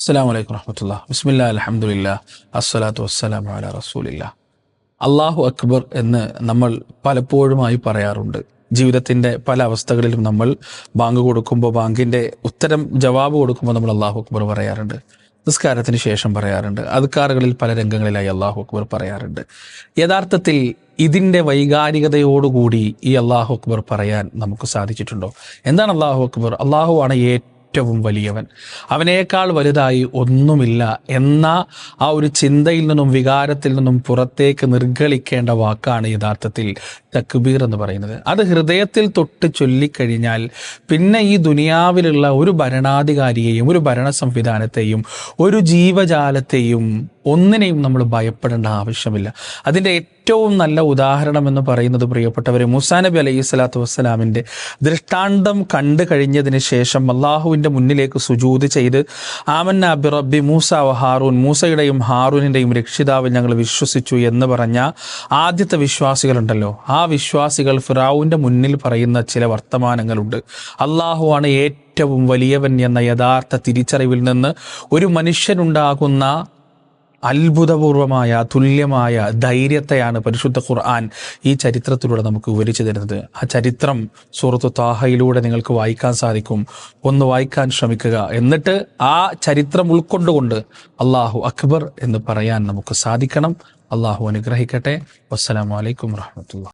അസ്സാം വലൈക്കും വറഹമത്തുള്ള. ബിസ്മില്ല അലഹമുല്ല അസ്സലാത്തു വസ്സലാം അല റസൂലില്ല. അള്ളാഹു അക്ബർ എന്ന് നമ്മൾ പലപ്പോഴുമായി പറയാറുണ്ട്. ജീവിതത്തിന്റെ പല അവസ്ഥകളിലും നമ്മൾ ബാങ്ക് കൊടുക്കുമ്പോൾ ബാങ്കിന്റെ ഉത്തരം ജവാബ് കൊടുക്കുമ്പോൾ നമ്മൾ അള്ളാഹു അക്ബർ പറയാറുണ്ട്. നിസ്കാരത്തിന് ശേഷം പറയാറുണ്ട്. അതുക്കാറുകളിൽ പല രംഗങ്ങളിലായി അള്ളാഹു അക്ബർ പറയാറുണ്ട്. യഥാർത്ഥത്തിൽ ഇതിന്റെ വൈകാരികതയോടുകൂടി ഈ അള്ളാഹു അക്ബർ പറയാൻ നമുക്ക് സാധിച്ചിട്ടുണ്ടോ? എന്താണ് അള്ളാഹു അക്ബർ? അള്ളാഹു ആണ് ഏറ്റവും വലിയവൻ. അവനേക്കാൾ വലുതായി ഒന്നുമില്ല. എന്ന ആ ഒരു ചിന്തയിൽ നിന്നും വികാരത്തിൽ നിന്നും പുറത്തേക്ക് നിർഗളിക്കേണ്ട വാക്കാണ് യഥാർത്ഥത്തിൽ തക്ബീർ എന്ന് പറയുന്നത്. അത് ഹൃദയത്തിൽ തൊട്ട് ചൊല്ലിക്കഴിഞ്ഞാൽ പിന്നെ ഈ ദുനിയാവിലുള്ള ഒരു ഭരണാധികാരിയെയും ഒരു ഭരണ സംവിധാനത്തെയും ഒരു ജീവജാലത്തെയും ഒന്നിനെയും നമ്മൾ ഭയപ്പെടേണ്ട ആവശ്യമില്ല. അതിന്റെ ഏറ്റവും നല്ല ഉദാഹരണം എന്ന് പറയുന്നത് പ്രിയപ്പെട്ടവരെ മുസാ നബി അലൈഹി സ്വലാത്തു വസ്സലാമിന്റെ ദൃഷ്ടാന്തം കണ്ടു കഴിഞ്ഞതിന് ശേഷം അള്ളാഹുവിന്റെ മുന്നിലേക്ക് സുജൂത് ചെയ്ത് ആമന്ന അബി റബ്ബി മൂസ വ ഹാറൂൻ മൂസയുടെയും ഹാറൂനിന്റെയും രക്ഷിതാവ് ഞങ്ങൾ വിശ്വസിച്ചു എന്ന് പറഞ്ഞ ആദ്യത്തെ വിശ്വാസികളുണ്ടല്ലോ. ആ വിശ്വാസികൾ ഫിറാവുന്റെ മുന്നിൽ പറയുന്ന ചില വർത്തമാനങ്ങളുണ്ട്. അള്ളാഹുവാണ് ഏറ്റവും വലിയവൻ എന്ന യഥാർത്ഥ തിരിച്ചറിവിൽ നിന്ന് ഒരു മനുഷ്യനുണ്ടാകുന്ന അത്ഭുതപൂർവമായ തുല്യമായ ധൈര്യത്തെയാണ് പരിശുദ്ധ ഖുർആൻ ഈ ചരിത്രത്തിലൂടെ നമുക്ക് വിവരിച്ചു തരുന്നത്. ആ ചരിത്രം സൂറത്തു താഹയിലൂടെ നിങ്ങൾക്ക് വായിക്കാൻ സാധിക്കും. ഒന്ന് വായിക്കാൻ ശ്രമിക്കുക. എന്നിട്ട് ആ ചരിത്രം ഉൾക്കൊണ്ടുകൊണ്ട് അള്ളാഹു അക്ബർ എന്ന് പറയാൻ നമുക്ക് സാധിക്കണം. അള്ളാഹു അനുഗ്രഹിക്കട്ടെ. വസ്സലാമലൈക്കും വാഹമത്തുള്ള